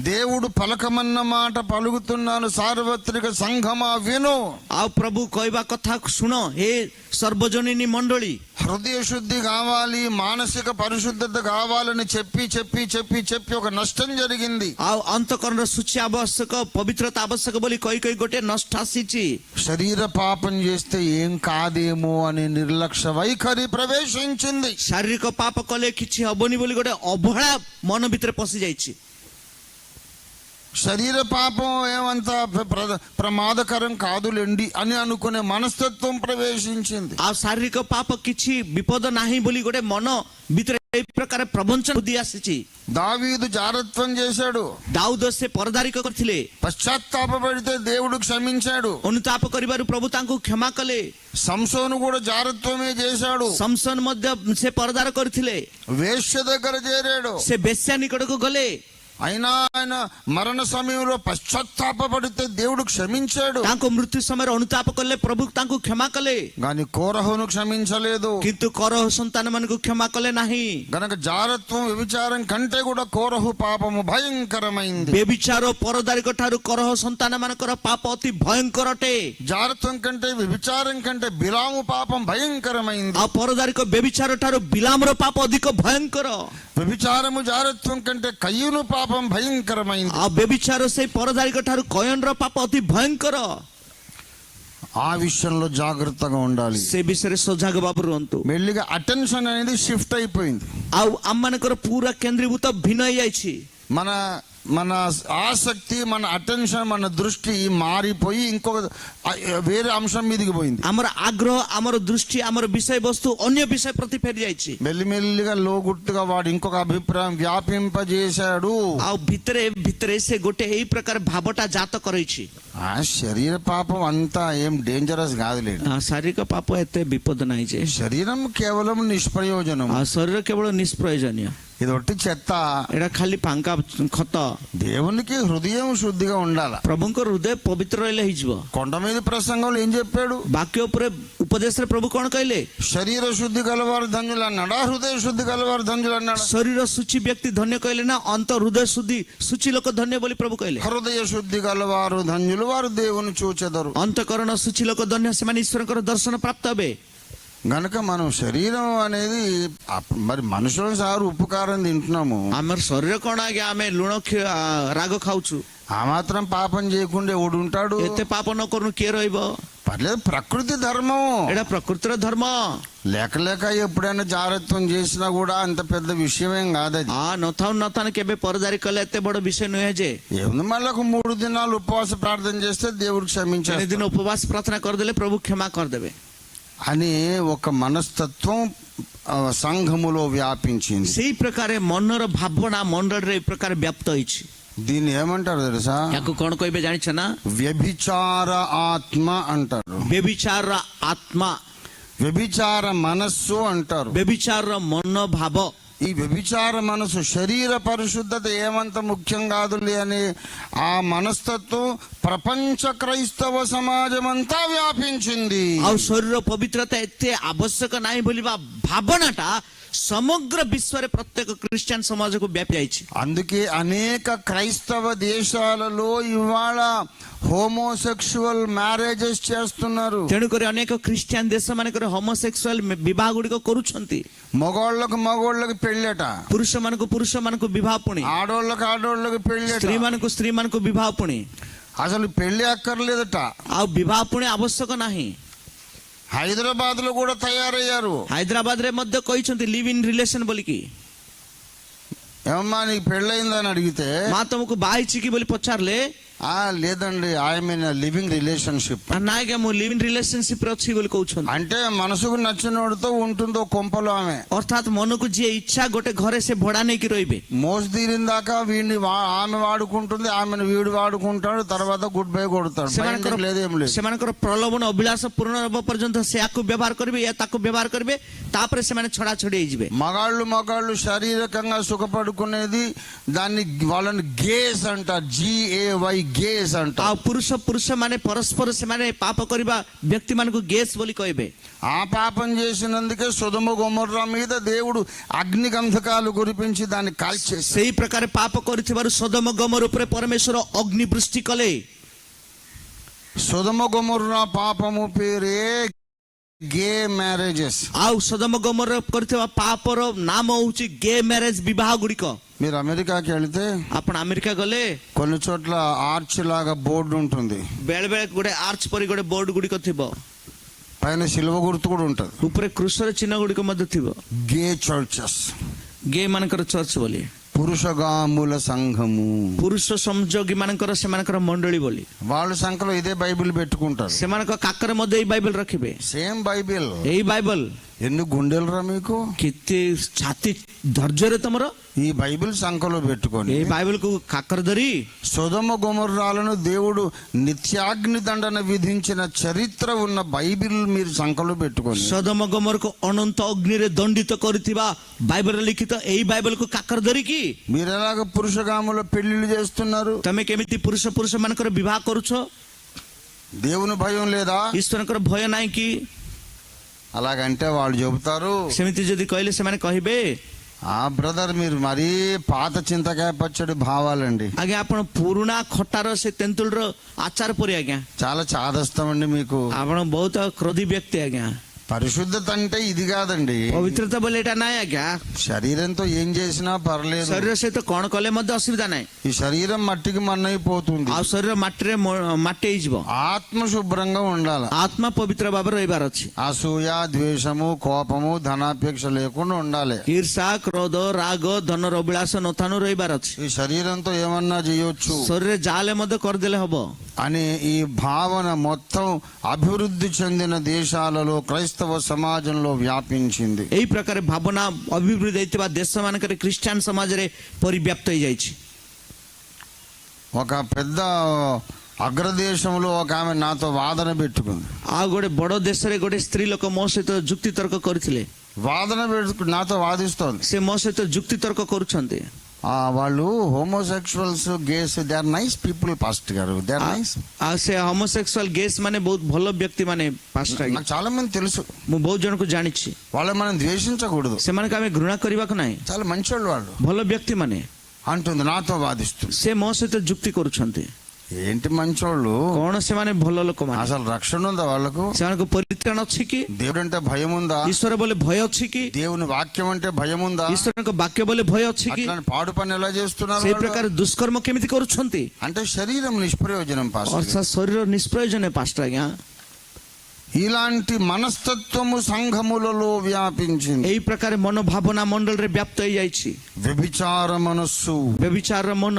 దేవుడు పలకమన్న మాట పలుకుతున్నాను సార్వత్రిక సంఘమా విను ଆଉ ପ୍ରଭୁ କହିବା କଥା ଶୁଣ ହେ ସର୍ବଜନୀନି ମଣ୍ଡଳୀ హృదయ శుద్ధి కావాలి మానసిక పరిశుద్ధత కావాలని చెప్పి చెప్పి చెప్పి చెప్పి ఒక నష్టం జరిగింది ଆଉ ଅନ୍ତକରଣର ସୂଚି ଆବଶ୍ୟକ ପବିତ୍ରତା ଆବଶ୍ୟକ ବୋଲି କହି କହି ଗୋଟେ ନଷ୍ଟ ଆସିଛି శరీర పాపం చేస్తే ఏం కాదేమో అనే నిర్లక్ష్య వైఖరి ప్రవేశించింది ଶାରୀରିକ ପାପ କଲେ କିଛି ହବନି ବୋଲି ଗୋଟେ ଅବହେଳା ମନ ଭିତରେ ପଶି ଯାଇଛି శరీర పాపం ఏమంత ప్రమాదకరం కాదులేండి అని అనుకునే మనస్తత్వం ప్రవేశించింది. ఆ శారీరక పాప କିଛି ବିପଦ ନାହିଁ ବୋଲି ଗୋଟେ ମନ ଭିତରେ ଏ ପ୍ରକାର ଆସିଛି దావీదు జారత్వం చేశాడు. దావుదు పొరదారిక కొరిచిలే పశ్చాత్తాప పడితే దేవుడు క్షమించాడు. అనుతాప కరివారు ప్రభు తాంకు క్షమా సంసోను కూడా జారత్వమే చేశాడు. సంసోన్ మధ్య సే పొరదార కొరిచిలే వేష్య దగ్గర చేరాడు. సే బెస్యాని కొడుకు గలే అయినా ఆయన మరణ సమయంలో పశ్చాత్తాపడితే దేవుడు క్షమించాడు ତାଙ୍କ ମୃତ୍ୟୁ ସମୟରେ ଅନୁତାପ କଲେ ପ୍ରଭୁ ତାଙ୍କୁ କ୍ଷମା କଲେ గాని కోరహును క్షమించలేదు କିନ୍ତୁ କରହ ସନ୍ତାନ ମାନଙ୍କୁ କ୍ଷମା କଲେ ନାହିଁ గనక జారత్వం వ్యభిచారం కంటే కూడా కోరహు పాపము భయంకరమైంది ବେବିଚାର ପରଦାରିକ ଠାରୁ କରହ ସନ୍ତାନ ମାନଙ୍କର ପାପ ଅତି ଭୟଙ୍କର ଅଟେ జారత్వం కంటే వ్యభిచారం కంటే బిలాము పాపం భయంకరమైంది ଆଉ ପରଦାରିକ ବେବିଚାର ଠାରୁ ବିଲାମର ପାପ ଅଧିକ ଭୟଙ୍କର వ్యభిచారము జారత్వం కంటే కయ్యును పాపం భయంకరమైంది ଆଉ ବେବିଚାର ସେଇ ପରଦାରିକ ଠାରୁ କୟନର ପାପ ଅତି ଭୟଙ୍କର ఆ విషయంలో జాగ్రత్తగా ఉండాలి ସେ ବିଷୟରେ ସଜାଗ ବାବୁ ରୁହନ୍ତୁ మెల్లిగా అటెన్షన్ అనేది షిఫ్ట్ అయిపోయింది ଆଉ ଆମମାନଙ୍କର ପୁରା କେନ୍ଦ୍ରୀଭୂତ ଭିନ୍ନ ହେଇଯାଇଛି మన మన ఆసక్తి మన అటెన్షన్ మన దృష్టి మారిపోయి ఇంకొక వేరే అంశం మీదకి పోయింది ଆମର ଆଗ୍ରହ ଆମର ଦୃଷ୍ଟି ଆମର ବିଷୟବସ୍ତୁ ଅନ୍ୟ ବିଷୟ ପ୍ରତି ଫେରି ଯାଇଛି మెల్లిమెల్లిగా లోగుట్టుగా వాడు ఇంకొక అభిప్రాయం వ్యాపింపజేశాడు ଆଉ ଭିତରେ ଭିତରେ ସେ ଗୋଟେ ଏଇ ପ୍ରକାର ଭାବଟା ଜାତ କରେଇଛି ఆ శరీర పాపం అంతా ఏం డేంజరస్ కాదులేండి ఆ ଶାରୀରିକ ପାପ ଏତେ ବିପଦ ନାହିଁ ଯେ శరీరం కేవలం నిష్ప్రయోజనం ଆଉ ଶରୀର କେବଳ ନିଷ୍ପ୍ରୟୋଜନୀୟ ఇది ఒట్టి చెత్త. ఎడా ఖాళీ పంకా ఖత దేవునికి హృదయం శుద్ధిగా ఉండాల. ప్రభుଙ୍କ హృదయ పవిత్ర రహిలే హిజిబ కొండ మీద ప్రసంగంలో ఏం చెప్పాడు? వాక్య ఉపరే ఉపదేశన ప్రభు కోణ కైలే శరీర శుద్ధి గలవారు ధన్యులు అన్నాడా హృదయ శుద్ధి గలవారు ధన్యులు అన్నాడు శరీర శుచి వ్యక్తి ధన్య కైలేనా అంత హృదయ శుద్ధి శుచి లోక ధన్య బలి ప్రభు కైలే హృదయ శుద్ధి గలవారు ధన్యులు వారు దేవుని చూచెదరు. అంతకరణ శుచి లోక ధన్య సమాన ఈశ్వరంకర దర్శన ప్రాప్తవే గనక మనం శరీరం అనేది మరి మనుషులను సారు ఉపకారం తింటున్నాము. ఆమె ଶରୀର କଣ ఆమె ଆମେ రాగ కావచ్చు. ఆ మాత్రం పాపం చేయకుండా ఎవడు ఉంటాడు? ଏତେ పాపం ఒకరు కేర్ అయిపో. పర్లేదు ప్రకృతి ధర్మం. ଏଇଟା ప్రకృతిର ధర్మం? లేక లేక ఎప్పుడైనా జాగ్రత్తం చేసినా కూడా అంత పెద్ద విషయం కాదు అది ఆ ନଥାଉ ନଥାଉ କେବେ ପରଦାରି କଲେ ଏତେ ବଡ ఏముంది మళ్ళీ ఒక మూడు దినాలు ఉపవాస ప్రార్థన చేస్తే దేవుడు క్షమించారు ఉపవాస ప్రార్థన కొరదలే କରିଦେଲେ ପ୍ରଭୁ కొరదవే. କରିଦେବେ అని ఒక మనస్తత్వం సంఘములో వ్యాపించింది. సే ప్రకారే మొన్నర భావన మొన్నర এই প্রকার వ్యాప్త হয়েছে దీన్ని ఏమంటారు తెలుసా? నాకు కొన కొయిపే జానిచనా? వ్యభిచార ఆత్మ అంటారు. వ్యభిచార ఆత్మ. వ్యభిచార మనస్సు అంటారు. వ్యభిచార మనోభావం ఈ వ్యభిచార మనసు శరీర పరిశుద్ధత ఏమంత ముఖ్యం కాదులే అని ఆ మనస్తత్వం ప్రపంచ క్రైస్తవ సమాజం అంతా వ్యాపించింది ଆଉ ଶରୀର ପବିତ୍ରତା ଏତେ ଆବଶ୍ୟକ ନାହିଁ ବୋଲି ବା ଭାବନାଟା ସମଗ୍ର ବିଶ୍ୱରେ ପ୍ରତ୍ୟେକ ଖ୍ରୀଷ୍ଟିଆନ ସମାଜକୁ ବ୍ୟାପି ଯାଇଛି అందుకే అనేక క్రైస్తవ దేశాలలో ఇవాళ హోమోసెక్షువల్ మ్యారేజెస్ చేస్తున్నారు ତେଣୁକରି ଅନେକ ଖ୍ରୀଷ୍ଟିଆନ ଦେଶ ମାନଙ୍କରେ homosexual ବିବାହ ଗୁଡିକ କରୁଛନ୍ତି మగోళ్ళకు మగోళ్ళకి పెళ్ళట. పురుష మనకు పురుష మనకు విభాపుని. ఆడోళ్ళకు ఆడోళ్ళకి పెళ్ళి స్త్రీ మనకు స్త్రీ మనకు విభాపుని. అసలు పెళ్ళి అక్కర్లేదట. ఆ విభాపుని ఆవశ్యక నాహి. హైదరాబాద్లో కూడా తయారయ్యారు. హైదరాబాద్ రే మధ్య కోయిచుంది లివ్ ఇన్ రిలేషన్ బలికి. ఏమమ్మా నీకు పెళ్ళయిందని అడిగితే? మా తమకు బాయి చికి బొలి పొచ్చారులే. ఆ లేదండి ఐఎమ్ ఇన్ లివింగ్ రిలేషన్షిప్. నాయక లివింగ్ రిలేషన్షిప్ వచ్చి వీళ్ళు అంటే మనసుకు నచ్చిన వాడితో ఉంటుందో కొంపలు ఆమె. అర్థాత్ మనకు జే ఇచ్చా గొట్టే ఘరే సే బొడానేకి రోయిబే. మోసదీరిన దాకా వీడిని ఆమె వాడుకుంటుంది ఆమెను వీడు వాడుకుంటాడు తర్వాత గుడ్ బై కొడతాడు. సెమానకర లేదేం లేదు. సెమానకర ప్రలోభన అభిలాష పూర్ణ పర్యంత సే వ్యవహార కరిబి ఏ తాకు వ్యవహార కరిబి తాపరే సెమానే చొడా చొడి అయిజిబే మగాళ్ళు మగాళ్ళు శారీరకంగా సుఖపడుకునేది దాన్ని వాళ్ళని గేస్ అంట జీఏవై గేస్ అంట ଆଉ ପୁରୁଷ ପୁରୁଷ ମାନେ ପରସ୍ପର ସେମାନେ ପାପ କରିବା ବ୍ୟକ୍ତି ମାନଙ୍କୁ ଗେସ୍ ବୋଲି କହିବେ ఆ పాపం చేసినందుకే సుధమ గుమర్రా మీద దేవుడు అగ్ని గంధకాలు కురిపించి దాన్ని కాల్చేసి ସେଇ ପ୍ରକାର ପାପ କରିଥିବାରୁ ସଦମ ଗମର ଉପରେ ପରମେଶ୍ୱର ଅଗ୍ନି ବୃଷ୍ଟି କଲେ సుధమ గుమర్రా పాపము పేరే గే మ్యారేజెస్ ଆଉ ସଦମ ଗମର କରିଥିବା ପାପର ନାମ ହଉଛି గే ମ୍ୟାରେଜ ବିବାହ ଗୁଡିକ మీరు అమెరికాకి వెళితే ଆପଣ ଆମେରିକା ଗଲେ కొన్ని చోట్ల ఆర్చ్ లాగా బోర్డు ఉంటుంది ବେଳେ ବେଳେ ଗୋଟେ ଆର୍ଚ ପରି ଗୋଟେ ବୋର୍ଡ ଗୁଡିକ ଥିବ పైన శిలువ గుర్తు కూడా ఉంటుంది ଉପରେ କୃଷର ଚିହ୍ନ ଗୁଡିକ ମଧ୍ୟ ଥିବ గే చర్చెస్ గే ମାନଙ୍କର ଚର୍ଚ୍ଚ ବୋଲି పురుషగాముల సంఘము ପୁରୁଷ ସଂଯୋଗୀ ମାନଙ୍କର ସେମାନଙ୍କର ମଣ୍ଡଳୀ ବୋଲି వాళ్ళ సంఖ్యలో ఇదే బైబిల్ పెట్టుకుంటారు ସେମାନଙ୍କ କାକରେ ମଧ୍ୟ ଏଇ ବାଇବେଲ ରଖିବେ సేమ్ బైబిల్ ଏଇ ବାଇବେଲ ఎన్ని గుండెలరా మీకు? కిత్తే ఛాతి దర్జరే తమర? ఈ బైబిల్ సంఖలో పెట్టుకోండి ఈ బైబిల్కు కక్కరదరి సుధమ గుమర్రాలను దేవుడు నిత్యాగ్ని దండన విధించిన చరిత్ర ఉన్న బైబిల్ మీరు సంఖలో పెట్టుకోండి సుధమ గుమరకు అనంత అగ్నిరే దండిత కొరితివా? బైబిల్ లిఖిత ఈ బైబిల్కు కక్కరదరికి మీరు ఎలాగ పురుషగాముల పెళ్ళిళ్ళు చేస్తున్నారు? తమకేమిటి పురుష పురుష మనకు వివాహ కొరుచో? దేవుని భయం లేదా? ఈశ్వరకు భయం నాయకి అలాగంటే వాళ్ళు చెబుతారు ସେମିତି ଯଦି କହିଲେ ସେମାନେ କହିବେ ఆ బ్రదర్ మీరు మరీ పాత చింతకాయ పచ్చడి భావాలండి ଆଜ୍ଞା ଆପଣ ପୁରୁଣା ଖଟାର ସେ ତେନ୍ତୁଳିର ଆଚାର ପରି ଆଜ୍ଞା చాలా చాదస్తామండి మీకు ଆପଣ ବହୁତ କ୍ରୋଧୀ ବ୍ୟକ୍ତି ଆଜ୍ଞା పరిశుద్ధత అంటే ఇది కాదండి. పవిత్రత बोले శరీరంతో ఏం చేసినా పర్లేదు. शरीर से तो कौन कले मध्य ఈ శరీరం మట్టికి మన్నైపోతుంది. ఆ శరీరం मट्टे మట్టి जीव ఆత్మ శుభ్రంగా ఉండాలి. ఆత్మ పవిత్ర బాబు రైబారచ్చి అసూయ ద్వేషము కోపము ధనాపేక్ష లేకుండా ఉండాలి. ఈర్ష క్రోధ రాగో ధన অবিলাস নথানু రైబారచ్చు ఈ శరీరంతో ఏమన్నా చేయొచ్చు. శరీర జాలే మధ్య కొరదలే দিলে అని ఈ భావన మొత్తం అభివృద్ధి చెందిన దేశాలలో క్రైస్త క్రైస్తవ సమాజంలో వ్యాపించింది. এই প্রকারে భవన అభివృద్ధి అయితే বা দেশ মানকরে খ্রিস্টান সমাজরে পরিব্যাপ্ত হয়ে ఒక పెద్ద అగ్రదేశంలో ఒక ఆమె నాతో వాదన పెట్టుకుంది. ఆ కూడా బడో దేశరే గోడే స్త్రీ లోక మోసతో జుక్తి తొరక కొరిచలే. వాదన పెట్టు నాతో వాదిస్తోంది. సే మోసతో జుక్తి తొరక కొరుచుంది. వాళ్ళు homosexuals gays they are nice people past గారు దే ఆర్ నైస్ ଆଉ ସେ homosexual ଗେସ୍ ମାନେ ବହୁତ ଭଲ ବ୍ୟକ୍ତି ମାନେ ପାଷ୍ଟ నాకు చాలా మంది తెలుసు ମୁଁ ବହୁତ ଜଣଙ୍କୁ ଜାଣିଛି వాళ్ళని మనం ద్వేషించకూడదు ସେମାନଙ୍କୁ ଆମେ ଘୃଣା କରିବାକୁ ନାହିଁ చాలా మంచోళ్ళు వాళ్ళు ଭଲ ବ୍ୟକ୍ତି ମାନେ అంటుంది నాతో వాదిస్తుంది ସେ ମୋ ସହିତ ଯୁକ୍ତି କରୁଛନ୍ତି ఏంటి మంచోళ్ళు କଣ ସେମାନେ ଭଲ ଲୋକମାନେ అసలు రక్షణ ఉందా వాళ్ళకు ସେମାନଙ୍କୁ ପରିତ୍ରାଣ ଅଛି କି దేవుడు అంటే భయం ఉందా ଈଶ୍ୱର ବୋଲେ ଭୟ ଅଛି କି దేవుని వాక్యం అంటే భయం ఉందా ଈଶ୍ୱରଙ୍କ ବାକ୍ୟ ବୋଲେ ଭୟ ଅଛି କି అట్లాంటి పాడు పని ఎలా చేస్తున్నారు ସେଇ వాళ్ళు? ପ୍ରକାର ଦୁଷ୍କର୍ମ କେମିତି କରୁଛନ୍ତି అంటే శరీరం నిష్ప్రయోజనం పాస్టర్ గారు. ଅର୍ଥାତ୍ ଶରୀର ନିଷ୍ପ୍ରୟୋଜନ ପାଷ୍ଟ ଆଜ୍ଞା ఇలాంటి మనస్తత్వము సంఘములలో వ్యాపించింది ଏଇ ପ୍ରକାର ମନୋଭାବନା ମଣ୍ଡଳରେ ବ୍ୟାପ୍ତ ହେଇଯାଇଛି వ్యభిచార మనస్సు ବ୍ୟବିଚାରର ମନ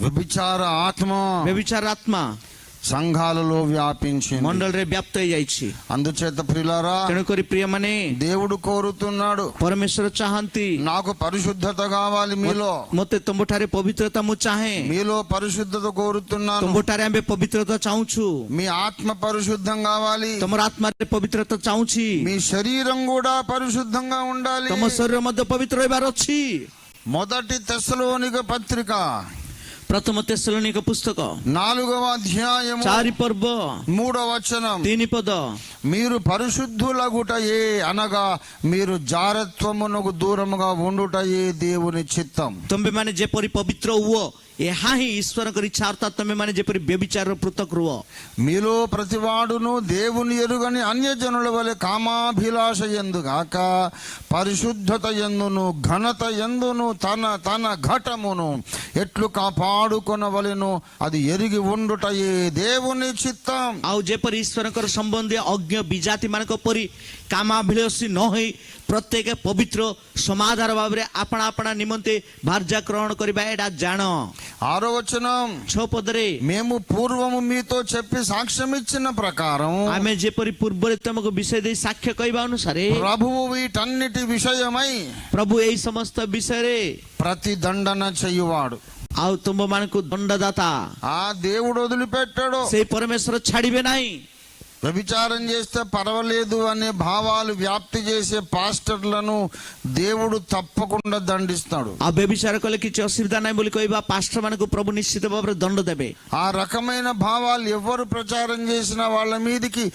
వ్యభిచార ఆత్మ వ్యభిచారాత్మ సంఘాలలో వ్యాపించి మండలరే వ్యాప్త అయ్యాయి అందుచేత ప్రియులారా కనుకొని ప్రియమని దేవుడు కోరుతున్నాడు. పరమేశ్వర చాహంతి నాకు పరిశుద్ధత కావాలి మీలో. మొత్తే తొంబుటారే పవిత్రత ముచాహే మీలో పరిశుద్ధత కోరుతున్నాను. తొంబుటారే అంబే పవిత్రత చావుచు మీ ఆత్మ పరిశుద్ధం కావాలి. తమ ఆత్మ పవిత్రత చావుచి మీ శరీరం కూడా పరిశుద్ధంగా ఉండాలి. తమ శరీరం మధ్య పవిత్ర వచ్చి మొదటి తెస్సలోనిక పత్రిక ప్రథమ తెస్సలోనిక పుస్తకం. నాలుగవ అధ్యాయం చారి పర్వ మూడవ వచనం. దీని పద మీరు పరిశుద్ధులగుటయే అనగా మీరు జారత్వమునకు దూరముగా ఉండుటయే దేవుని చిత్తం. తుంబి మన జే పవిత్ర హువో ଏହା ହିଁ ଈଶ୍ୱରଙ୍କ ଇଚ୍ଛା ଅର୍ଥାତ୍ ତୁମେମାନେ ଯେପରି ବ୍ୟବିଚାରର ପୃଥକ ରୁହ మీలో ప్రతివాడును దేవుని ఎరుగని అన్యజనుల వలె కామాభిలాష ఎందు గాక పరిశుద్ధత ఎందును ఘనత ఎందును తన తన ఘటమును ఎట్లు కాపాడుకొనవలెను అది ఎరిగి ఉండుటయే దేవుని చిత్తం ଆଉ ଯେପରି ଈଶ୍ୱରଙ୍କର ସମ୍ବନ୍ଧୀୟ ଅଜ୍ଞ ବିଜାତି ମାନଙ୍କ ପରି କାମାଭିଳାଷୀ ନ ହୋଇ ପ୍ରତ୍ୟେକ ପବିତ୍ର ସମାଧାର ଭାବରେ ଆପଣା ଆପଣା ନିମନ୍ତେ ଭାର୍ଯ୍ୟା ଗ୍ରହଣ କରିବା ଏଇଟା ଜାଣ ఆరో వచనం ଛଅ ପଦରେ మేము పూర్వము మీతో చెప్పి సాక్ష్యం ఇచ్చిన ପ୍ରକାର ଆମେ ଯେପରି ପୂର୍ବରେ ତମକୁ ବିଷୟ ଦେଇ ସାକ୍ଷ୍ୟ କହିବା ଅନୁସାରେ ପ୍ରଭୁ ప్రభువు వీటన్నిటి విషయమై ପ୍ରଭୁ ଏହି ସମସ୍ତ ବିଷୟରେ ప్రతి దండన చేయువాడు ଆଉ ତୁମମାନଙ୍କୁ ଦଣ୍ଡଦାତା ఆ దేవుడు వదిలిపెట్టాడు ସେଇ ପରମେଶ୍ୱର ଛାଡିବେ ନାହିଁ వ్యభిచారం చేస్తే పర్వాలేదు అనే భావాలు వ్యాప్తి చేసే పాస్టర్లను దేవుడు తప్పకుండా దండిస్తాడు ଆଉ ବ୍ୟବିଚାର କଲେ କିଛି ଅସୁବିଧା ନାହିଁ ବୋଲି କହିବା ପାଷ୍ଟର ମାନଙ୍କୁ ପ୍ରଭୁ ନିଶ୍ଚିତ ଭାବରେ ଦଣ୍ଡ ଦେବେ ఆ రకమైన భావాలు ఎవరు ప్రచారం చేసిన వాళ్ళ మీదకి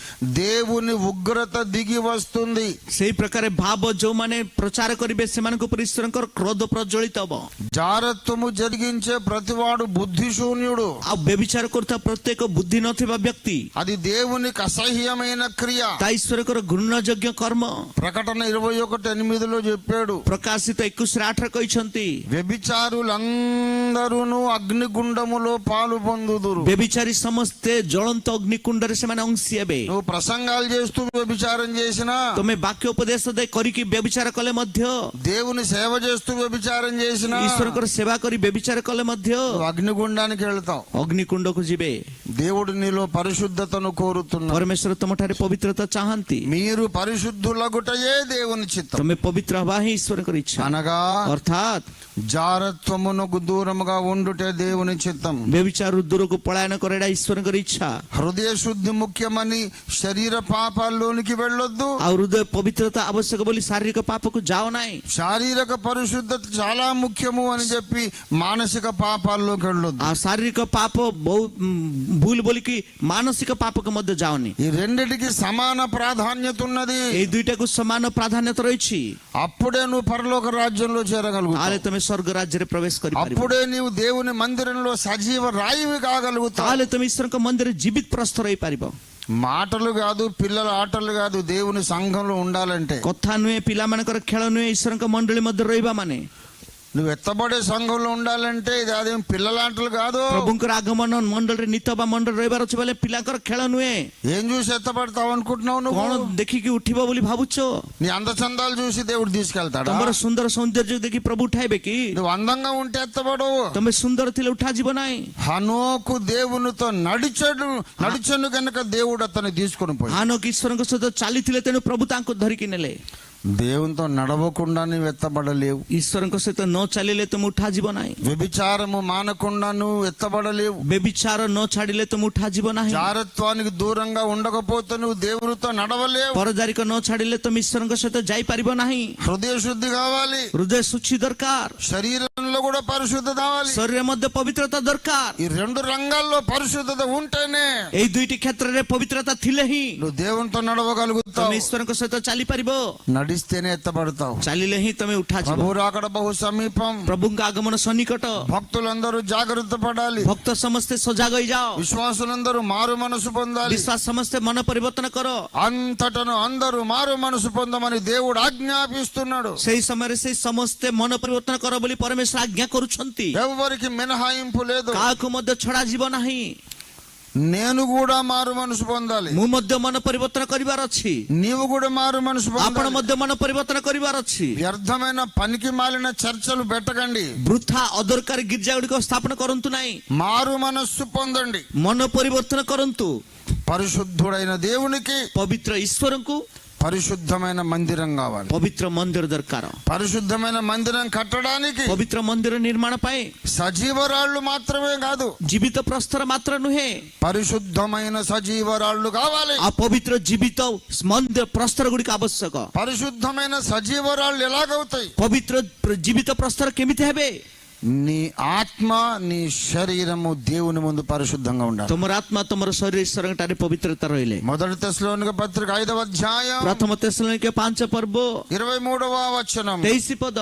దేవుని ఉగ్రత దిగి వస్తుంది ସେଇ ପ୍ରକାର ଭାବ ଯୋଉମାନେ ପ୍ରଚାର କରିବେ ସେମାନଙ୍କ ଉପରେ ଈଶ୍ୱରଙ୍କର କ୍ରୋଧ ପ୍ରଜ୍ୱଳିତ ହବ జారత్వము జరిగించే ప్రతివాడు బుద్ధిశూన్యుడు ଆଉ ବ୍ୟବିଚାର କରୁଥିବା ପ୍ରତ୍ୟେକ ବୁଦ୍ଧି ନଥିବା ବ୍ୟକ୍ତି అది దేవునికి అసహ్యమైన క్రియ. ఐశ్వర్యకర గుణజ్ఞ కర్మ. ప్రకటన ఇరవై ఒకటి ఎనిమిదిలో చెప్పాడు. ప్రకాశిత ఎక్కువ శ్రాటకు ఇచ్చంతి వ్యభిచారులందరూ అగ్నిగుండములో పాలు పొందుదురు. వ్యభిచారి సమస్తే జ్వలంతో అగ్నికుండరి సమాన అంశే నువ్వు ప్రసంగాలు చేస్తూ వ్యభిచారం చేసినా బాక్య ఉపదేశ కొరికి వ్యభిచార కలే మధ్య. దేవుని సేవ చేస్తూ వ్యభిచారం చేసిన ఈశ్వరకర సేవా కొరి వ్యభిచార కలే మధ్య. అగ్నిగుండానికి వెళ్తావు. అగ్నికుండకు జిబే దేవుడు నీలో పరిశుద్ధతను కోరుతున్న. పరమేశ్వర తమటారి పవిత్రత చాహంతి. మీరు పరిశుద్ధులగుటయే దేవుని చిత్తం. तुम्हें పవిత్ర हवा ही అనగా అర్థాత్ జారత్వమునకు దూరముగా ఉండుటే దేవుని చిత్తం. व्यभिचार దురుగు को కొరడా करेड़ा ईश्वर హృదయ శుద్ధి ముఖ్యమని శరీర పాపాల్లోనికి వెళ్ళొద్దు. ఆ హృదయ పవిత్రత ఆవశ్యక బలి శారీరక పాపకు జావనాయి. శారీరక పరిశుద్ధత చాలా ముఖ్యము అని చెప్పి మానసిక పాపాల్లోకి వెళ్ళొద్దు. ఆ శారీరక పాప ଭୁଲ ବୋଲିକି ମାନସିକ ପାପକୁ ମଧ୍ୟ ଯାଅନି ఈ రెండిటికి సమాన ప్రాధాన్యత ఉన్నది ଏଇ ଦୁଇଟାକୁ ସମାନ ପ୍ରାଧାନ୍ୟତା ରହିଛି అప్పుడే నువ్వు పరలోక రాజ్యంలో ତାହେଲେ చేరగలుగుతావు ତମେ ସ୍ୱର୍ଗ ରାଜ୍ୟରେ ପ୍ରବେଶ କରିପାରିବ అప్పుడే నీవు దేవుని మందిరంలో సజీవ రాయివి కాగలుగుతావు ତାହେଲେ ତମେ ଈଶ୍ୱରଙ୍କ ମନ୍ଦିରରେ ଜୀବିତ ପ୍ରସ୍ତ ରହିପାରିବ మాటలు కాదు పిల్లల ఆటలు కాదు దేవుని సంఘంలో ఉండాలంటే କଥା ନୁହେଁ ପିଲାମାନଙ୍କର ଖେଳ ନୁହେଁ ଈଶ୍ୱରଙ୍କ ମଣ୍ଡଳୀ ମଧ୍ୟରେ ରହିବା ମାନେ నువ్వు ఎత్తబడే సంఘంలో ఉండాలంటే ఇది అదేం పిల్లల ఆటలు కాదు ପ୍ରଭୁଙ୍କର ଆଗମନ ମଣ୍ଡଳୀରେ ନିତ ବା ମଣ୍ଡଳୀ ରହିବାର ଅଛି ବୋଲେ ପିଲାଙ୍କର ଖେଳ ନୁହେଁ ఏం చూసి ఎత్తబడతావు అనుకుంటున్నావు నువ్వు କଣ ଦେଖିକି ଉଠିବ ବୋଲି ଭାବୁଛ నీ అందచందాలు చూసి దేవుడు తీసుకెళ్తాడా ତମର ସୁନ୍ଦର ସୌନ୍ଦର୍ଯ୍ୟ ଦେଖି ପ୍ରଭୁ ଉଠାଇବେ କି నువ్వు అందంగా ఉంటే ఎత్తబడవు ତମେ ସୁନ୍ଦର ଥିଲେ ଉଠାଯିବ ନାହିଁ హనోకు దేవునితో నడిచాడు నడిచను కనుక దేవుడు అతన్ని తీసుకొని పోయి ହାନକ ଈଶ୍ୱରଙ୍କ ସହିତ ଚାଲିଥିଲେ ତେଣୁ ପ୍ରଭୁ ତାଙ୍କୁ ଧରିକି ନେଲେ దేవునితో నడవకుండా నువ్వు ఎత్తబడలేవు ଈଶ୍ୱରଙ୍କ ସହିତ ନ ଚାଲିଲେ ତୁମ ଉଠାଯିବ ନାହିଁ వ్యభిచారము మానకుండా నువ్వు ఎత్తబడలేవు ବ୍ୟବିଚାର ନ ଛାଡ଼ିଲେ ତୁମ ଉଠାଯିବ ନାହିଁ జారత్వానికి దూరంగా ఉండకపోతే నువ్వు దేవునితో నడవలేవు ପରଦାରିକ ନ ଛାଡ଼ିଲେ ତୁମେ ଈଶ୍ୱରଙ୍କ ସହିତ ଯାଇପାରିବ ନାହିଁ హృదయ శుద్ధి కావాలి ହୃଦୟ ଶୁଚି ଦରକାର శరీరంలో కూడా పరిశుద్ధ కావాలి ଶରୀରରେ ମଧ୍ୟ ପବିତ୍ରତା ଦରକାର ఈ రెండు రంగాల్లో పరిశుద్ధత ఉంటేనే ଏଇ ଦୁଇଟି କ୍ଷେତ୍ରରେ ପବିତ୍ରତା ଥିଲେ ହିଁ నువ్వు దేవునితో నడవగలుగుతావు ତମେ ଈଶ୍ୱରଙ୍କ ସହିତ ଚାଲିପାରିବ నడిస్తేనే ఎత్తబడతావు. చలిలో తమే ఉఠా ప్రభు రాకడ బహు సమీపం. ప్రభు ఆగమన సన్నికట. భక్తులందరూ జాగ్రత్త పడాలి. భక్త సమస్తే సజాగ్ అయిజావు విశ్వాసులందరూ మారు మనసు పొందాలి. విశ్వాస సమస్తే మన పరివర్తన కరో. అంతటను అందరూ మారు మనసు పొందమని దేవుడు ఆజ్ఞాపిస్తున్నాడు. সেই సమୟରେ সেই সমস্তে মন পরিবর্তন কর বলি পরমেশ্বর আজ্ঞা করুছন্তি ఎవరికి మినహాయింపు లేదు. কাহাকু মধ্যে ছড়া জীব নাহি నేను కూడా మారు మనసు పొందాలి ମୁଁ ମଧ୍ୟ ମନ ପରିବର୍ତ୍ତନ କରିବାର ଅଛି నీవు కూడా మారు మనసు ଆପଣ పొందాలి ମଧ୍ୟ ମନ ପରିବର୍ତ୍ତନ କରିବାର ଅଛି వ్యర్థమైన పనికి మాలిన చర్చలు పెట్టకండి ବୃଥା ଅଦରକାରୀ ଗିର୍ଜା ଗୁଡ଼ିକ ସ୍ଥାପନ କରନ୍ତୁ ନାହିଁ మారు మనస్సు పొందండి ମନ ପରିବର୍ତ୍ତନ କରନ୍ତୁ పరిశుద్ధుడైన దేవునికి ପବିତ୍ର ଈଶ୍ୱରଙ୍କୁ పరిశుద్ధమైన మందిరం కావాలి. పవిత్ర మందిర దర్కారం. పరిశుద్ధమైన మందిరం కట్టడానికి పవిత్ర మందిర నిర్మాణపై సజీవరాళ్ళు మాత్రమే కాదు. జీవిత ప్రస్తర మాత్రం పరిశుద్ధమైన సజీవరాళ్ళు కావాలి. ఆ పవిత్ర జీవిత మందిర ప్రస్తర గుడికి ఆవశ్యక. పరిశుద్ధమైన సజీవరాళ్ళు ఎలాగవుతాయి? పవిత్ర జీవిత ప్రస్తర కెమితి హే నీ ఆత్మ నీ శరీరము దేవుని ముందు పరిశుద్ధంగా ఉండాలి. తమర ఆత్మ తమర శరీర సొరంగటానికి పవిత్రత రోయలే మొదటి తెశలోనిక పత్రిక ఐదవ అధ్యాయం ప్రథమ తెశలోనిక పాంచ పర్బు ఇరవై మూడవ వచనం కర్త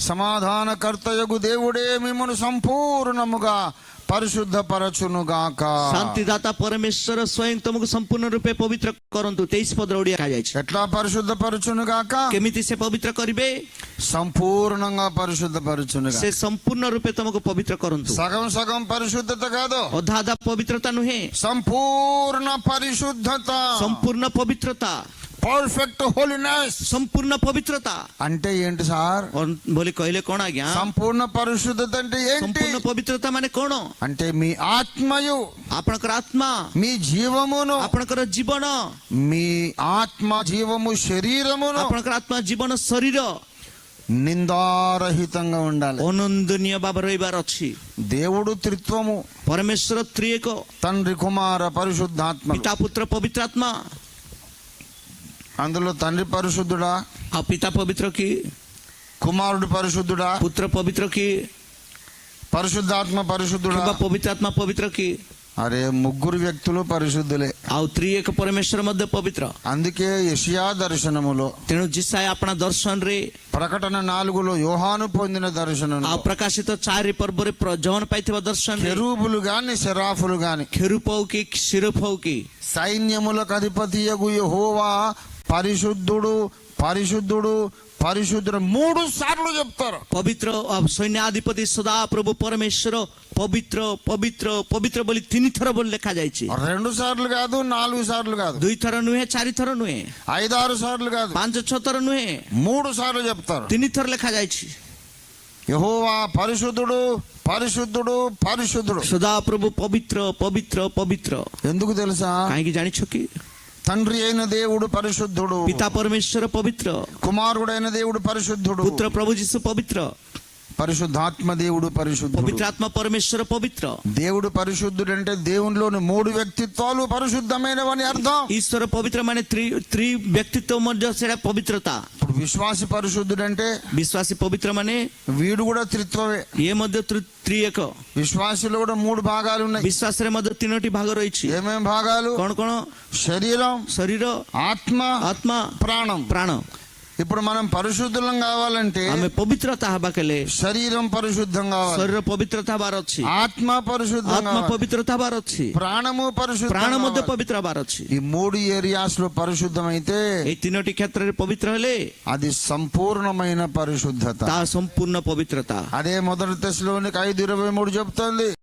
సమాధానకర్తయగు దేవుడే మిమ్మను సంపూర్ణముగా పరిశుద్ధపరచునుగాక ଶାନ୍ତିଦାତା ପରମେଶ୍ୱର ସ୍ୱୟଂ ତମକୁ ସମ୍ପୂର୍ଣ୍ଣ ରୂପେ ପବିତ୍ର କରନ୍ତୁ ତେଇଶ ପଦର ଓଡିଆ କୁହାଯାଇଛି ఎట్లా పరిశుద్ధపరచునుగాక କେମିତି ସେ ପବିତ୍ର କରିବେ సంపూర్ణంగా పరిశుద్ధపరచునుగా ସେ ସମ୍ପୂର୍ଣ୍ଣ ରୂପେ ତମକୁ ପବିତ୍ର କରନ୍ତୁ సగం సగం పరిశుద్ధత కాదు ଅଧା ଅଧା ପବିତ୍ରତା ନୁହେଁ సంపూర్ణ పరిశుద్ధత ସମ୍ପୂର୍ଣ୍ଣ ପବିତ୍ରତା పర్ఫెక్ట్ హోలీనెస్ ସମ୍ପୂର୍ଣ୍ଣ ପବିତ୍ରତା అంటే ఏంటి సార్ ଅନ୍- ବୋଲି କହିଲେ କଣ ଆଜ୍ଞା సంపూర్ణ పరిశుద్ధత అంటే ఏంటి ସମ୍ପୂର୍ଣ୍ଣ ପବିତ୍ରତା ମାନେ କଣ అంటే మీ ఆత్మయు ଆପଣଙ୍କର ଆତ୍ମା మీ జీవమును ଆପଣଙ୍କର ଜୀବନ మీ ఆత్మ జీవము శరీరమును ଆପଣଙ୍କର ଆତ୍ମା ଜୀବନ ଶରୀର నిందారహితంగా ఉండాలి ଅନନ୍ଦନୀୟ ଭାବରେ ରହିବାର ଅଛି దేవుడు త్రిత్వము ପରମେଶ୍ୱର ତ୍ରିଏକ తండ్రి కుమార పరిశుద్ధాత్మ ପିତା ପୁତ୍ର ପବିତ୍ର ଆତ୍ମା అందులో తండ్రి పరిశుద్ధుడా? ఆ పిత పవిత్రకి కుమారుడు పరిశుద్ధుడా? పుత్ర పవిత్రకి పరిశుద్ధాత్మ పరిశుద్ధుడు? పవిత్రాత్మ పవిత్రకి. అరే ముగ్గురు వ్యక్తులు పరిశుద్ధులే. ఆ త్రీ ఏక పరమేశ్వర మధ్య పవిత్ర. అందుకే యషియా దర్శనములో తిను జిస్సాయి అప్పన దర్శన రే. ప్రకటన నాలుగులో యోహాను పొందిన దర్శనం ఆ ప్రకాశిత చారి పర్బరి జవన పైతివ దర్శన కెరూబులు గాని శరాఫులు గాని కెరుపౌకి శిరుపౌకి సైన్యములకు అధిపతియగు యహోవా పరిశుద్ధుడు పరిశుద్ధుడు పరిశుద్ధుడు మూడు సార్లు చెప్తారు. పవిత్ర సైన్యాధిపతి సదా ప్రభు పరమేశ్వర పవిత్ర పవిత్ర పవిత్ర బలి తిని తర బలి লেখা যাইছে రెండు సార్లు కాదు నాలుగు సార్లు కాదు. দুই থর নুহে চারি থর নুহে ఐదు సార్లు కాదు. পাঁচ చోతర থর మూడు సార్లు చెప్తారు. తిని తర লেখা যাইছে యెహోవా పరిశుద్ధుడు పరిశుద్ధుడు పరిశుద్ధుడు. సుధా ప్రభు పవిత్ర పవిత్ర పవిత్ర. ఎందుకు తెలుసా? ఆయనకి జానిచోకి తండ్రి అయిన దేవుడు పరిశుద్ధుడు. పితా పరమేశ్వర పవిత్ర. కుమారుడైన దేవుడు పరిశుద్ధుడు. పుత్ర ప్రభుజీసు పవిత్ర. పరిశుద్ధాత్మ దేవుడు పరిశుద్ధ పవిత్రాత్మ పరమేశ్వర పవిత్ర. దేవుడు పరిశుద్ధుడు అంటే దేవునిలోని మూడు వ్యక్తిత్వాలు పరిశుద్ధమైనవని అర్థం. ఈశ్వర పవిత్రమైన త్రి త్రి వ్యక్తిత్వం మధ్య పవిత్రత. ఇప్పుడు విశ్వాసి పరిశుద్ధుడు అంటే విశ్వాసి పవిత్రమని వీడు కూడా త్రిత్వమే. ఏ మధ్య త్రియక? విశ్వాసులు కూడా మూడు భాగాలు ఉన్నాయి. విశ్వాసుల మధ్య తినటి భాగం రొయిచి ఏమేం భాగాలు? కొనుకోణం శరీరం శరీరం ఆత్మ ఆత్మ ప్రాణం. ప్రాణం. ఇప్పుడు మనం పరిశుద్ధులం కావాలంటే ఆమె পবিত্রতা হবাকেলে శరీరం పరిశుద్ధం కావాలి. శరీర పవిత్రత బారొచ్చి. ఆత్మ పరిశుద్ధం ఆత్మ పవిత్రత బారొచ్చి. ప్రాణము పరిశుద్ధం ప్రాణం మధ్య పవిత్ర బారొచ్చి. ఈ మూడు ఏరియాస్లో పరిశుద్ధం అయితే ఈ తినటి క్షేత్ర పవిత్ర అది సంపూర్ణమైన పరిశుద్ధత. సంపూర్ణ పవిత్రత. అదే మొదటి దశలోనికి ఐదు ఇరవై మూడు చెప్తుంది.